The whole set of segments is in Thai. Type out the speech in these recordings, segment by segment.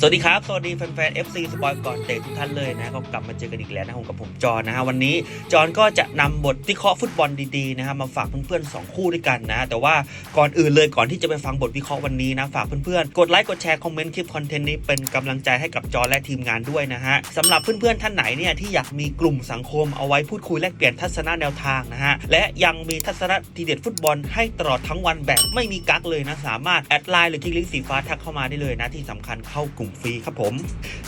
สวัสดีครับ สวัสดีแฟนๆ FC สปอยก่อนเตะทุกท่านเลยนะก็กลับมาเจอกันอีกแล้วนะผมกับผมจอห์นนะฮะวันนี้จอห์นก็จะนำบทวิเคราะห์ฟุตบอลดีๆนะครับมาฝากเพื่อนๆ 2 คู่ด้วยกันนะ แต่ว่าก่อนอื่นเลยก่อนที่จะไปฟังบทวิเคราะห์วันนี้นะฝากเพื่อนๆ กดไลค์กดแชร์คอมเมนต์คลิปคอนเทนต์นี้เป็นกำลังใจให้กับจอห์นและทีมงานด้วยนะฮะสำหรับเพื่อนๆท่านไหนเนี่ยที่อยากมีกลุ่มสังคมเอาไว้พูดคุยแลกเปลี่ยนทัศนะแนวทางนะฮะและยังมีทัศนะทีเด็ดฟุตบอลให้ตลอดทั้งวันแบบไม่มีกั๊กเลยนะสามารถแอดไลน์หรือคลิกลิงก์สีฟ้าทักเข้ามาได้เลยนะที่สำคัญเข้ากลุ่มฟรีครับผม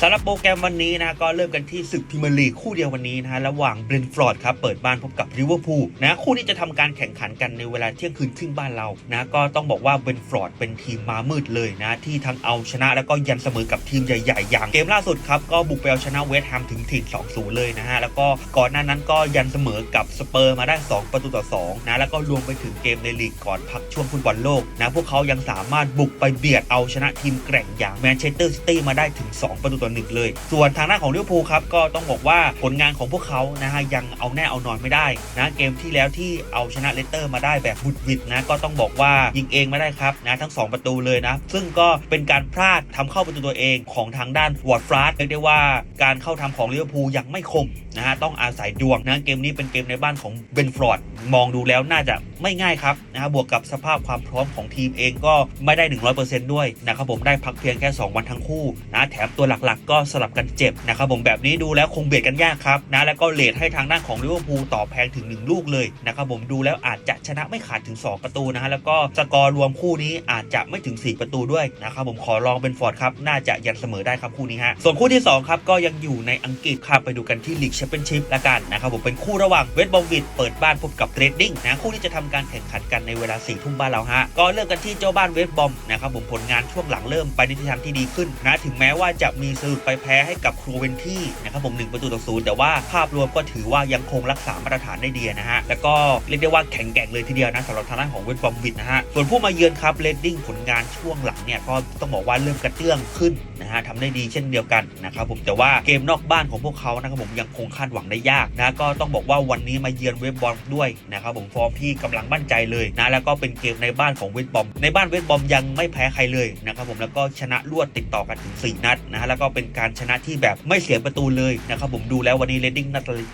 สำหรับโปรแกรมวันนี้นะก็เริ่มกันที่ศึกพรีเมียร์ลีคู่เดียววันนี้นะฮะระหว่างเบรนฟอร์ดครับเปิดบ้านพบกับลิเวอร์พูลนะคู่นี้จะทำการแข่งขันกันในเวลาเที่ยงคืนครึ่งบ้านเรานะก็ต้องบอกว่าเบรนฟอร์ดเป็นทีมมามืดเลยนะที่ทั้งเอาชนะแล้วก็ยันเสมอกับทีมใหญ่ๆ อย่างเกมล่าสุดครับก็บุกไปเอาชนะเวสต์แฮมถึงถิ่น2-0 เลยนะฮะแล้วก็ก่อนหน้านั้นก็ยันเสมอกับสเปอร์มาได้ 2 ประตูต่อ2นะแล้วก็รวมไปถึงเกมในลีกก่อนพักช่วงฟุตบอลโลกนะพวกเขายังสามารถบุกไปเบียดเอาชนะทีมแกร่งอย่างแมนเชสเตอร์ซิตี้มาได้ถึง 2 ประตูต่อหนึ่งเลย ส่วนทางด้าของลิเวอร์พูลครับก็ต้องบอกว่าผลงานของพวกเขานะฮะยังเอาแน่เอานอนไม่ได้นะเกมที่แล้วที่เอาชนะเลสเตอร์มาได้แบบบุดหวิดนะก็ต้องบอกว่ายิงเองไม่ได้ครับนะทั้ง 2 ประตูเลยนะ ซึ่งก็เป็นการพลาดทำเข้าประตูตัวเองของทางด้านวอร์ดฟราสเรียกได้ว่าการเข้าทำของลิเวอร์พูลยังไม่คมนะฮะต้องอาศัยดวงนะเกมนี้เป็นเกมในบ้านของเบนฟอร์ดมองดูแล้วน่าจะไม่ง่ายครับนะฮะบวกกับสภาพความพร้อมของทีมเองก็ไม่ได้ 100%ด้วยนะครับผมได้พักเพียงแค่ 2 วันทั้งคคู่นะแถมตัวหลักๆ ก็สลับกันเจ็บนะครับผมแบบนี้ดูแล้วคงเบียดกันยากครับนะแล้วก็เลทให้ทางด้านของลิเวอร์พูลต่อแพงถึง 1 ลูกเลยนะครับผมดูแล้วอาจจะชนะไม่ขาดถึง 2 ประตูนะฮะแล้วก็สกอร์รวมคู่นี้อาจจะไม่ถึง 4 ประตูด้วยนะครับผมขอลองเป็นฟอร์ดครับน่าจะยันเสมอได้ครับคู่นี้ฮะส่วนคู่ที่สองครับก็ยังอยู่ในอังกฤษครับไปดูกันที่ลีกแชมเปี้ยนชิพละกันนะครับผมเป็นคู่ระหว่างเวสต์บอมวิดเปิดบ้านพบกับเรดดิ้งนะคู่ที่จะทำการแข่งขันกันในเวลา4ทุ่มบ้านเราฮะก็เริ่มกันที่เจ้าบ้านเวสต์บอมนะครับผมผลงานช่วงหลังเริ่มไปในทิศทางที่ดีขึ้นนะถึงแม้ว่าจะมีสะดุดไปแพ้ให้กับครูเวนที่นะครับผม1ประตูต่อศูนย์แต่ว่าภาพรวมก็ถือว่ายังคงรักษามาตรฐานได้ดีนะฮะแล้วก็เรียกได้ว่าแข็งแกร่งเลยทีเดียวนะสำหรับทางด้านของเวสต์บอมวิดนะฮะส่วนผู้มาเยือนครับเรดดิ้งผลงานช่วงหลังเนี่ยก็ต้องบอกว่าเริ่มกระเตื้องขึ้นนะฮะทำได้ดีเช่นเดียวกันนะครับผมแต่ว่าเกมนอกบ้านของพวกเขานะครับผมยังคงคาดหวังได้ยากนะก็ต้องบอกว่าวันนี้มาเยือนเวสต์บอมด้วยนะครับผมฟอร์มที่กำลังมั่นใจเลยนะแล้วก็เป็นเกมในบ้านของเวสต์บอมในบ้านเวสต์บอมยังไม่แพ้ใครเลยนะครับผมแล้วก็ชนะรวดติดต่อกันถึง 4 นัดนะฮะแล้วก็เป็นการชนะที่แบบไม่เสียประตูเลยนะครับผมดูแล้ววันนี้เรดดิ้ง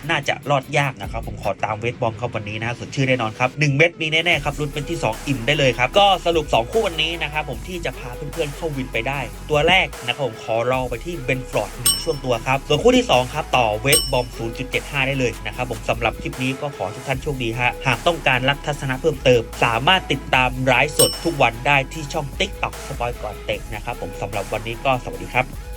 น่าจะรอดยากนะครับผมขอตามเวสต์บอมครับวันนี้นะสดชื่อแน่นอนครับ 1 เม็ดมีแน่ๆครับลุ้นเป็นที่ 2 อิ่มได้เลยครับ ก็สรุป 2 คู่วันนี้นะครับผมที่จะพาเพื่อนๆเข้าวินไปได้ ตัวแรกนะครับผมขอรอไปที่เบนฟลอร์ดหนึ่งช่วงตัวครับส่วนคู่ที่สองครับต่อเวสต์บอม 0.75 ได้เลยนะครับผมสำหรับคลิปนี้ก็ขอทุกท่านโชคดีฮะหากต้องการรับทัศนะเพิ่มเติม สามารถติดตามไลฟ์สดทุกวันได้ที่ช่อง TikTok สปอยก่อนเตะนะครับผมสำหรับวันนี้ก็สวัสดีครับ